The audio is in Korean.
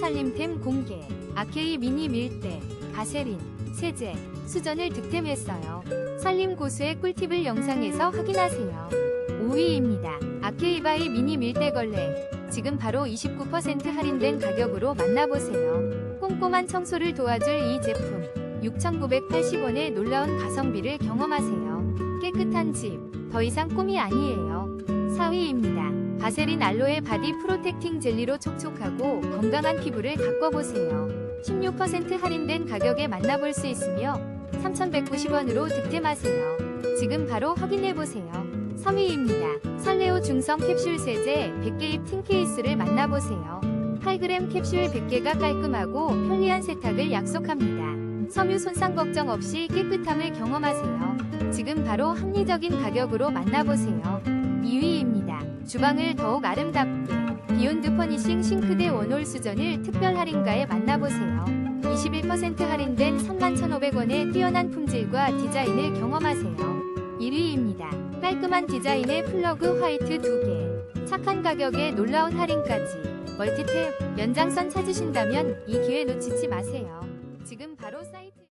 살림템 공개. 아케이 미니 밀대, 바세린, 세제, 수전을 득템했어요. 살림 고수의 꿀팁을 영상에서 확인하세요. 5위입니다. 아케이바이 미니 밀대 걸레. 지금 바로 29% 할인된 가격으로 만나보세요. 꼼꼼한 청소를 도와줄 이 제품. 6,980원의 놀라운 가성비를 경험하세요. 깨끗한 집. 더 이상 꿈이 아니에요. 4위입니다. 바세린 알로에 바디 프로텍팅 젤리로 촉촉하고 건강한 피부를 가꿔보세요. 16% 할인된 가격에 만나볼 수 있으며 3,190원으로 득템하세요. 지금 바로 확인해보세요. 3위입니다. 설레오 중성 캡슐 세제 100개입 틴 케이스를 만나보세요. 8g 캡슐 100개가 깔끔하고 편리한 세탁을 약속합니다. 섬유 손상 걱정 없이 깨끗함을 경험하세요. 지금 바로 합리적인 가격으로 만나보세요. 2위입니다. 주방을 더욱 아름답게 비욘드 퍼니싱 싱크대 원홀 수전을 특별 할인가에 만나보세요. 21% 할인된 31,500원의 뛰어난 품질과 디자인을 경험하세요. 1위입니다. 깔끔한 디자인의 플러그 화이트 2개. 착한 가격에 놀라운 할인까지. 멀티탭 연장선 찾으신다면 이 기회 놓치지 마세요. 지금 바로 사이트